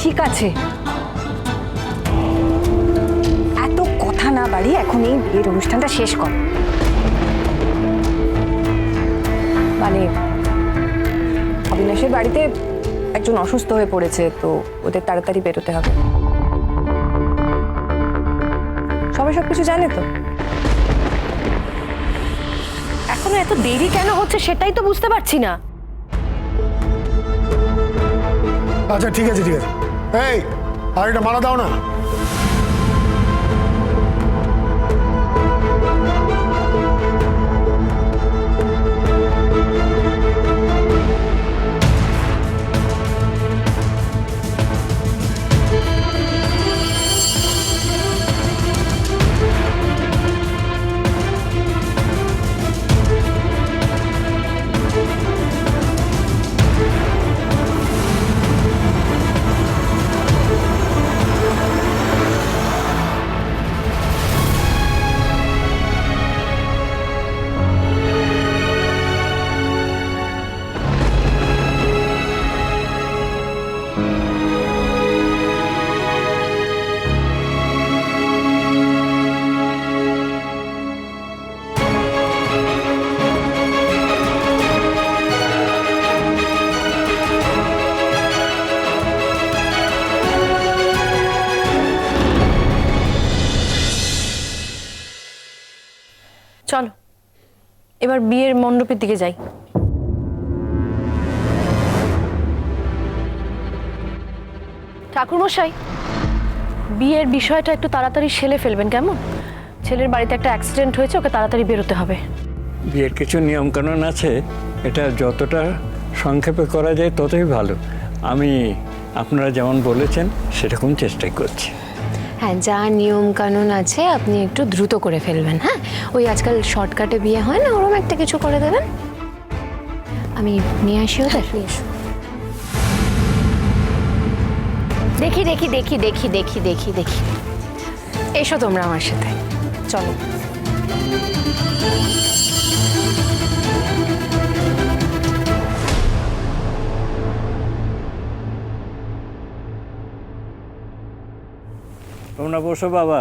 ঠিক আছে। এত কথা না বাড়ি এখন এই বিয়ের অনুষ্ঠানটা শেষ কর। মানে অবিনাশের বাড়িতে একজন অসুস্থ হয়ে পড়েছে, তো ওদের তাড়াতাড়ি বেরোতে হবে। সবাই সবকিছু জানে তো? এখনও এত দেরি কেন হচ্ছে সেটাই তো বুঝতে পারছি না। আচ্ছা ঠিক আছে ঠিক আছে। এই আর এটা মারা দাও না। চলো, এবার বিয়ের মণ্ডপের দিকে যাই। ঠাকুরমশাই, বিয়ের বিষয়টা একটু তাড়াতাড়ি সেলে ফেলবেন কেমন? ছেলের বাড়িতে একটা অ্যাক্সিডেন্ট হয়েছে, ওকে তাড়াতাড়ি বেরোতে হবে। বিয়ের কিছু নিয়মকানুন আছে, এটা যতটা সংক্ষেপে করা যায় ততই ভালো। আমি আপনারা যেমন বলেছেন, সেরকম চেষ্টাই করছি। হ্যাঁ যা নিয়ম কানুন আছে আপনি একটু দ্রুত করে ফেলবেন হ্যাঁ? ওই আজকাল শর্টকাটে বিয়ে হয় না ওরকম একটা কিছু করে দেবেন? আমি নিয়ে আসি ওদের? দেখি দেখি দেখি দেখি দেখি দেখি দেখি। এসো তোমরা আমার সাথে। চলো। তোমরা বসো বাবা।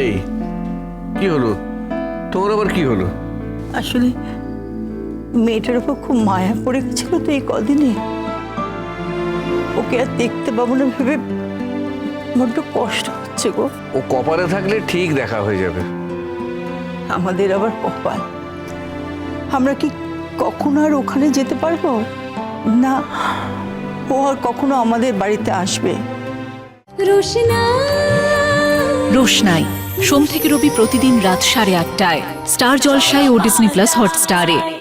এই কি হলো? তোমার আবার কি হলো? আসলে মেয়েটার উপর খুব মায়া পড়ে গেছিল তো এই কদিনে। ওকে আর দেখতে পাবো না ভেবে বড্ড কষ্ট হচ্ছে গো। ও কপালে থাকলে ঠিক দেখা হয়ে যাবে। আমাদের আবার কপাল। আমরা কি কখনো আর ওখানে যেতে পারব? না ও আর কখনো আমাদের বাড়িতে আসবে। রোশনাই সোম থেকে রবি প্রতিদিন রাত সাড়ে আটটায়। স্টার জলসায় ও ডিসনি প্লাস হটস্টারে।